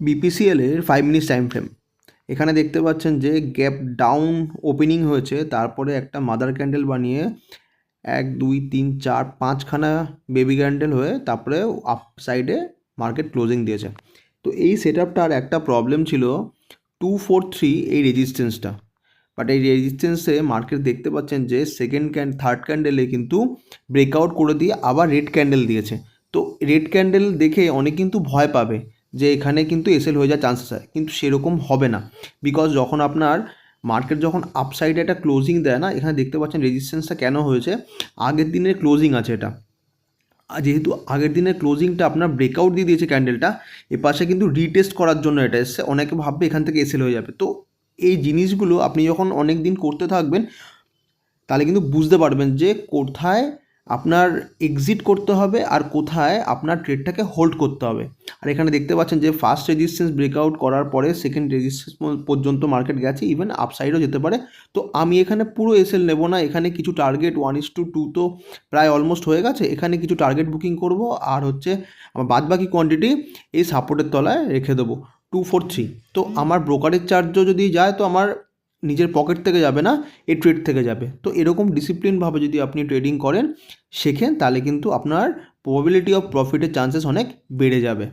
BPCL এর five minutes time frame এখানে দেখতে পাচ্ছেন যে গ্যাপ ডাউন ওপেনিং হয়েছে, তারপরে একটা মাদার ক্যান্ডেল বানিয়ে এক, দুই, তিন, চার, পাঁচখানা বেবি ক্যান্ডেল হয়ে তারপরে আপ সাইডে মার্কেট ক্লোজিং দিয়েছে। তো এই সেট আপটার একটা প্রবলেম ছিল টু ফোর থ্রি এই রেজিস্ট্যান্সটা বাট এই রেজিস্ট্যান্সে মার্কেট দেখতে পাচ্ছেন যে সেকেন্ড ক্যান্ড থার্ড ক্যান্ডেলে কিন্তু ব্রেকআউট করে দিয়ে আবার রেড ক্যান্ডেল দিয়েছে। তো রেড ক্যান্ডেল দেখে অনেক কিন্তু ভয় পাবে। যে এখানে কিন্তু এসেল হয়ে যাওয়ার চান্সেস আছে। কিন্তু সেরকম হবে না। বিকজ যখন আপনার মার্কেট যখন আপসাইডে একটা ক্লোজিং দেয় না, এখানে দেখতে পাচ্ছেন রেজিস্ট্যান্সটা কেন হয়েছে? আগের দিনের ক্লোজিং আছে এটা। যেহেতু আগের দিনের ক্লোজিংটা আপনার ব্রেকআউট দিয়ে দিয়েছে ক্যান্ডেলটা এ পাশে কিন্তু রিটেস্ট করার জন্য এটা এসছে। অনেকে ভাববে এখান থেকে এসেল হয়ে যাবে। তো এই জিনিসগুলো আপনি যখন অনেক দিন করতে থাকবেন, তাহলে কিন্তু বুঝতে পারবেন যে কোথায় আপনার এক্সিট করতে হবে আর কোথায় আপনার ট্রেডটাকে হোল্ড করতে হবে। আর এখানে দেখতে পাচ্ছেন যে ফার্স্ট রেজিস্ট্যান্স ব্রেকআউট করার পরে সেকেন্ড রেজিস্ট্যান্স পর্যন্ত মার্কেট গেছে ইভেন আপসাইডও যেতে পারে। তো আমি এখানে পুরো এসএল নেব না, এখানে কিছু target one is two two তো প্রায় অলমোস্ট হয়ে গেছে, এখানে কিছু টার্গেট বুকিং করব আর হচ্ছে আমার বাদবাকি কোয়ান্টিটি এই সাপোর্টের তলায় রেখে দেবো টু ফোর থ্রি তো আমার ব্রোকারেজ চার্জও যদি যায়, তো আমার নিজের পকেট থেকে যাবে না, এ ট্রেড থেকে যাবে। তো এরকম ডিসিপ্লিনভাবে যদি আপনি ট্রেডিং করেন, শেখেন, তাহলে কিন্তু আপনার প্রবাবিলিটি অফ প্রফিটের চান্সেস অনেক বেড়ে যাবে।